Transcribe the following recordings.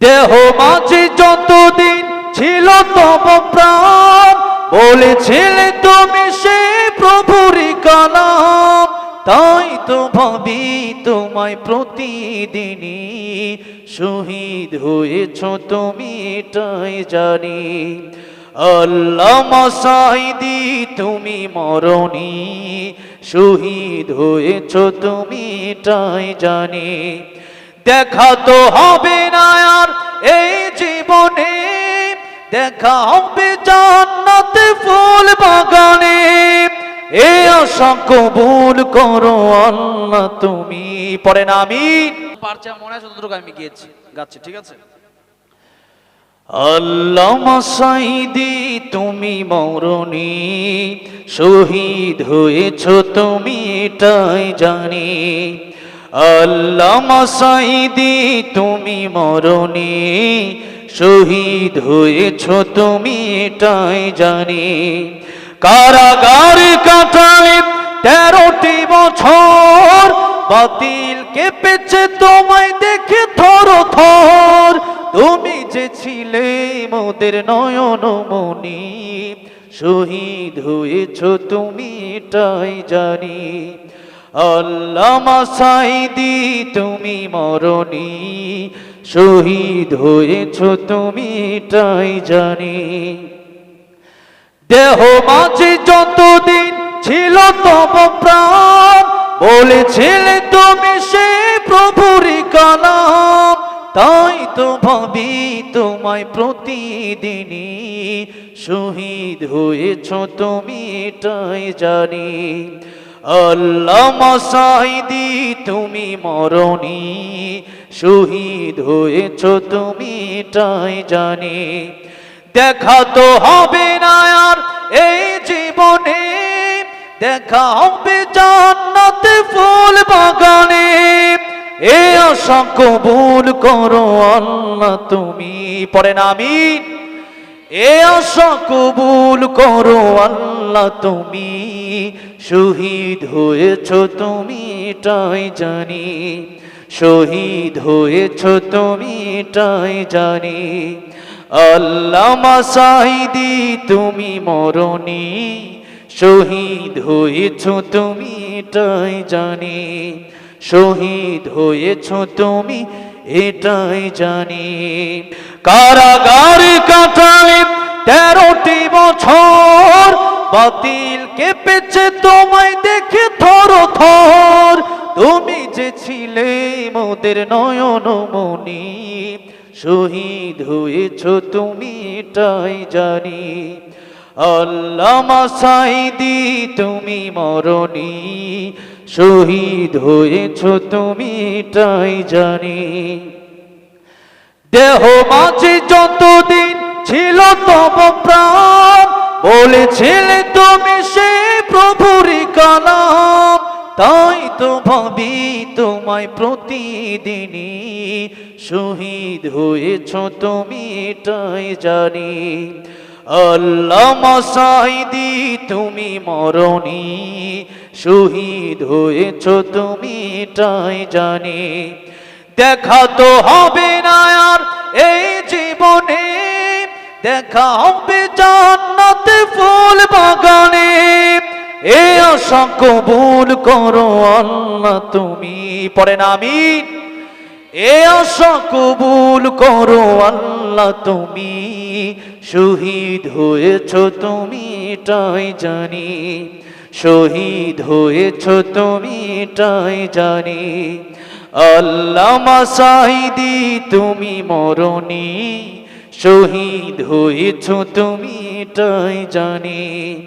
দেহ মাঝে যতদিন ছিল তব প্রাণ। বলেছিলে তুমি সে প্রভুরি কালাম। তাই তো ভাবি তোমায় প্রতিদিনই শহীদ হয়েছ তুমি, এটাই জানি। আল্লাহ মাসাইদি তুমি মরণি, শহীদ হয়েছ তুমি, এটাই জানি। দেখা তো হবে না দেখা হবে জান্নাতে ফুল বাগানে। এ আশা কবুল করো আল্লাহ তুমি। পরে না আমি? পারছে মনে আছে ততটুকু আমি গিয়েছি। গাচ্ছি ঠিক আছে? আল্লাহ মাসাইদি তুমি মরণি। শহীদ হয়েছ তুমি এটাই জানি। আল্লাহ মাসাইদি তুমি মরণি। শহীদ হয়েছ তুমি এটাই জানি। কারাগার কাটালে তেরোটি বছর, বাতিল কেঁপেছে তোমায় দেখে থর থর। তুমি যে ছিলে মোদের নয়ন মনি শহীদ হয়েছ তুমি এটাই জানি। আল্লাহ মাসাইদি তুমি মরণি শহীদ হয়েছ তুমি, এটাই জানি। দেহ মাঝে যতদিন ছিল তব প্রাণ, বলেছিলে তুমি সে প্রভুরি কালাম। তাই তো ভাবি তোমায় প্রতিদিনই শহীদ হয়েছ তুমি, এটাই জানি। আল্লাহ মাসাইদি তুমি মরণি শহীদ হয়েছ তুমি এটাই জানি। দেখা তো হবে না আর এই জীবনে। দেখা হবে জান্নাতে ফুল বাগানে। এ আশা কবুল করো আল্লাহ তুমি পরে না আমি এ আশা কবুল করো আল্লাহ তুমি, শহীদ হয়েছ তুমি এটাই জানি। শহীদ হয়েছ তুমি এটাই জানি। আল্লাহ মাসাইদি, তুমি মরণি। শহীদ হয়েছ তুমি এটাই জানি। শহীদ হয়েছ তুমি, এটাই জানি। কারাগার কাটালে তেরোটি বছর, বাতিল কেঁপেছে তোমায় দেখে থর থর তুমি যে ছিলে মোদের নয়ন মনি শহীদ হয়েছ তুমি এটাই জানি। আল্লাহ মাসাইদি তুমি মরণি। শহীদ হয়েছ তুমি এটাই জানি। দেহ মাঝে যতদিন ছিল তব প্রাণ। বলেছিলে তুমি সে প্রভুরি কালাম। তাই তো ভাবি তোমায় প্রতিদিনই। শহীদ হয়েছ তুমি, এটাই জানি। আল্লাহ মাসাইদি তুমি মরণি। শহীদ হয়েছ তুমি, এটাই জানি। দেখা তো হবে না আর এই জীবনে। দেখা হবে জান্নাতে ফুল বাগানে। আশা কবুল করো আল্লাহ তুমি। পরে না আমি এ আশা কবুল করো আল্লাহ তুমি। শহীদ হয়েছ তুমি, এটাই জানি। শহীদ হয়েছ তুমি, এটাই জানি। আল্লাহ মাসাইদি, তুমি মরণি। শহীদ হয়েছ তুমি, এটাই জানি।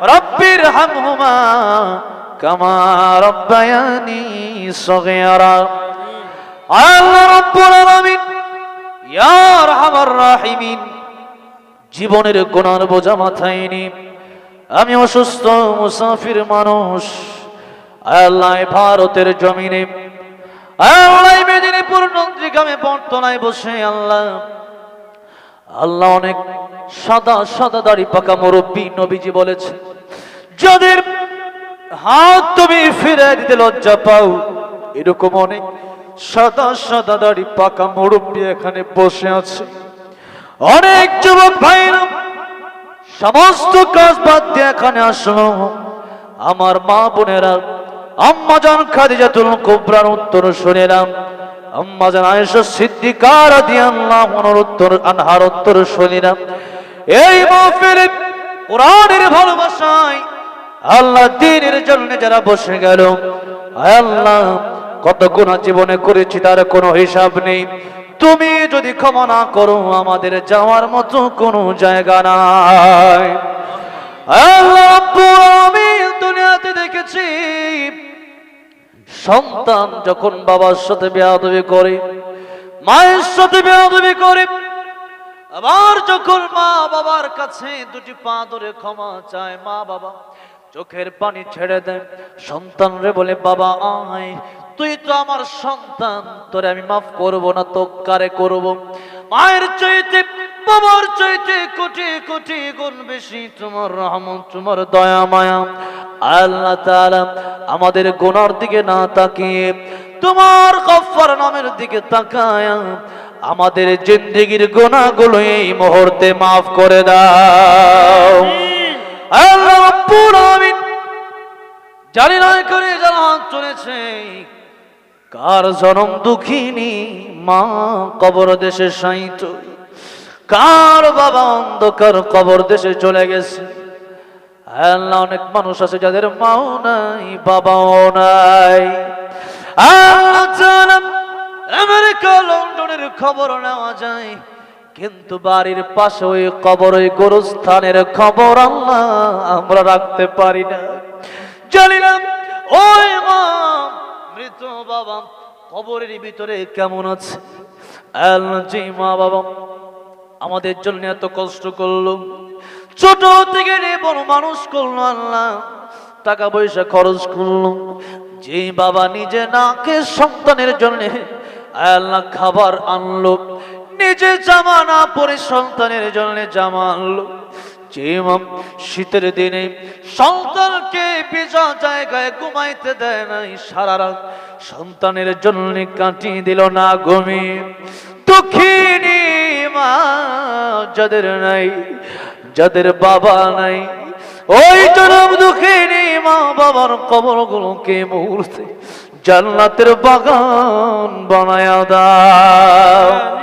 রব্বির হামহুমা কামা রব্বায়ানি সগীরা। আল্লাহ রব্বুল আলামিন, ইয়া আরহামার রাহিমিন, জীবনের গুনার বোঝা মাথায় নি। আমি অসুস্থ, মুসাফির মানুষ। আল্লাহ ভারতের জমিনে আল্লাহ মেদিনীপুর নন্দীগ্রামে বর্তনায় বসে আল্লাহ। আল্লাহ অনেক সাদা সাদা দাড়ি পাকা মুরব্বী নবীজি বলেছে যাদের হাত তুমি ফিরে দিতে লজ্জা পাও, এরকম অনেক সাদা সাদা দাড়ি পাকা মুরব্বী এখানে বসে আছে। অনেক যুবক ভাইরা সমস্ত কাজ বাদ দিয়ে এখানে আসলো আমার মা বোনেরা, আম্মা জান খাদিজাতুল কুবরার উত্তর শুনিলাম। শুনিলাম এই ভালোবাসায় আল্লাহ জন্য যারা বসে গেল আল্লাহ, কত গুণা জীবনে করেছি তার কোনো হিসাব নেই। তুমি যদি ক্ষমা না করো, আমাদের যাওয়ার মতো কোনো জায়গা নাই। আল্লাহ আমি দুনিয়াতে দেখেছি সন্তান যখন বাবার সাথে বেয়াদবি করে, মায়ের সাথে বেয়াদবি করে, আবার যখন মা বাবার কাছে দুটি পা ধরে ক্ষমা চায়, মা বাবা চোখের পানি ছেড়ে দেয়, সন্তান রে বলে, বাবা, আয়, তুই তো আমার সন্তান, তোরে আমি মাফ করব না তো কারে করব। মায়ের চাইতে বাবার চাইতে কোটি কোটি গুণ বেশি তোমার রহমত, তোমার দয়া, মায়া। আল্লাহ তাআলা আমাদের গোনার দিকে না তাকিয়ে তোমার গফফার নামের দিকে তাকায় আমাদের জিন্দগির গোনাগুলো এই মুহূর্তে মাফ করে দাও। আল্লাহ রাব্বুল আলামিন জানি না করে যারা চলেছে। কার জনম দুঃখিনী, মা কবর দেশে সাইত কার বাবা অন্ধকার কবর দেশে চলে গেছে? আল্লাহ, অনেক মানুষ আছে যাদের মাও নাই, বাবাও নাই। আল্লাহ আমেরিকা, লন্ডনের খবর নেওয়া যায়, কিন্তু বাড়ির পাশে ওই কবর, ওই গোরস্থানের খবর আল্লাহ আমরা রাখতে পারি না। জানি না ওই মা, মৃত বাবা কবরের ভিতরে কেমন আছে? আল্লাহ, যে মা বাবা আমাদের জন্য এত কষ্ট করল। ছোট থেকে রে বড় মানুষ করল আল্লাহ। টাকা পয়সা খরচ করল। যে বাবা নিজে না নাকে সন্তানের জন্য আল্লাহ খাবার আনলো, নিজে জামা না পরে সন্তানের জন্য জামা আনলো। যে শীতের দিনে সন্তানকে ভেজা জায়গায় ঘুমাইতে দেয় নাই, সারা রাত সন্তানের জন্য কাটিয়ে দিল না ঘুমিয়ে। দুঃখিনী মা যাদের নাই, যাদের বাবা নাই, ওই জনম দুঃখিনী মা বাবার কবর গুলোকে মুহূর্তে জান্নাতের বাগান বানায় দাও।